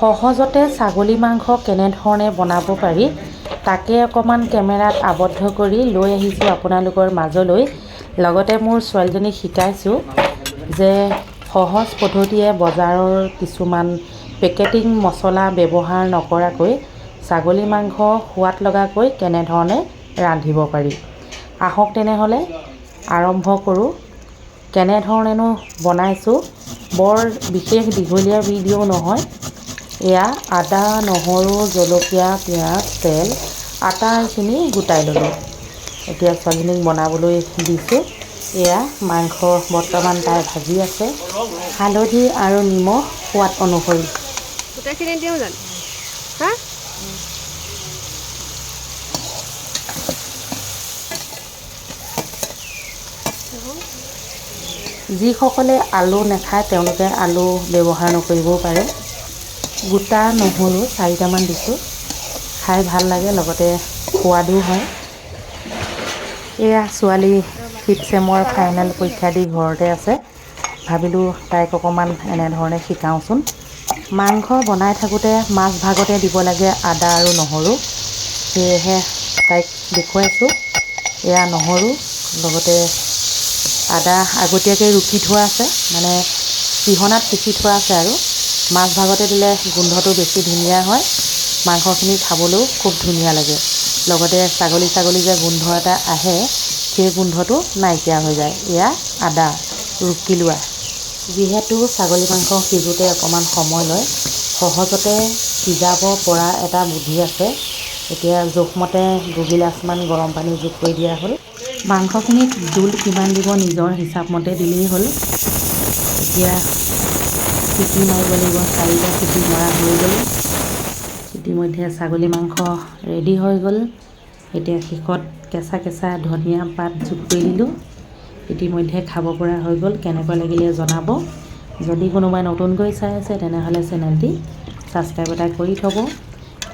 সহজতে ছাগলী মাংস কেনেধৰণে বনাব পাৰি তাকে অকণমান কেমেৰাত আবদ্ধ কৰি লৈ আহিছোঁ আপোনালোকৰ মাজলৈ। লগতে মোৰ ছোৱালীজনীক শিকাইছোঁ যে সহজ পদ্ধতিৰে বজাৰৰ কিছুমান পেকেটিং মছলা ব্যৱহাৰ নকৰাকৈ ছাগলী মাংস সোৱাদ লগাকৈ কেনেধৰণে ৰান্ধিব পাৰি। আহক তেনেহ'লে আৰম্ভ কৰোঁ। কেনেধৰণেনো বনাইছোঁ বৰ বিশেষ দীঘলীয়া ভিডিঅ' নহয়। এয়া আদা নহৰু জলকীয়া পিঁয়াজ তেল আটা এইখিনি গোটাই ল'লোঁ। এতিয়া ছোৱালীজনীক বনাবলৈ দিছোঁ। এয়া মাংস বৰ্তমান তাই ভাজি আছে। হালধি আৰু নিমখ সোৱাদ অনুসৰি। গোটেইখিনি দিওঁ জানো? হা? যিসকলে আলু নাখায় তেওঁলোকে আলু ব্যৱহাৰ নকৰিবও পাৰে। গোটা নহৰু চাৰিটামান দিছোঁ। খাই ভাল লাগে লগতে সোৱাদো হয়। এয়া ছোৱালী ফিফ্থ চেমৰ ফাইনেল পৰীক্ষা দি ঘৰতে আছে। ভাবিলোঁ তাইক অকণমান এনেধৰণে শিকাওঁচোন। মাংস বনাই থাকোঁতে মাছ ভাগতে দিব লাগে আদা আৰু নহৰু। সেয়েহে তাইক দেখুৱাইছোঁ। এয়া নহৰু লগতে আদা আগতীয়াকৈ ৰুকি থোৱা আছে। মানে পিহনাত পিচি থোৱা আছে আৰু। মাছ ভাগতে দিলে গোন্ধটো বেছি ধুনীয়া হয়। মাংসখিনি খাবলৈও খুব ধুনীয়া লাগে। লগতে ছাগলী ছাগলী যে গোন্ধ এটা আহে সেই গোন্ধটো নাইকিয়া হৈ যায়। এয়া আদা ৰুকি লোৱা যিহেতু ছাগলী মাংস সিজোতে অকণমান সময় লয় সহজতে সিজাব পৰা এটা বুদ্ধি আছে। এতিয়া জোখমতে দুগিলাচমান গৰম পানী যোগ কৰি দিয়া হ'ল। মাংসখিনিত জোল কিমান দিব নিজৰ হিচাপমতে দিলেই হ'ল। এতিয়া চিটি মাৰিব লাগিব, চাৰিটা চিটি মৰা হৈ গ'ল। ইতিমধ্যে ছাগলী মাংস ৰেডি হৈ গ'ল। এতিয়া শেষত কেঁচা কেঁচা ধনিয়া পাত যোগ কৰি দিলোঁ। ইতিমধ্যে খাব পৰা হৈ গ'ল, কেনেকুৱা লাগিলে জনাব। যদি কোনোবাই নতুনকৈ চাই আছে, তেনেহ'লে চেনেলটি ছাবস্ক্ৰাইব এটা কৰি থ'ব।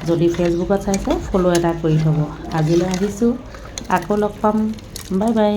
যদি ফেচবুকত চাইছে ফ'ল' এটা কৰি থ'ব। আজিলৈ আহিছোঁ, আকৌ লগ পাম। Bye bye.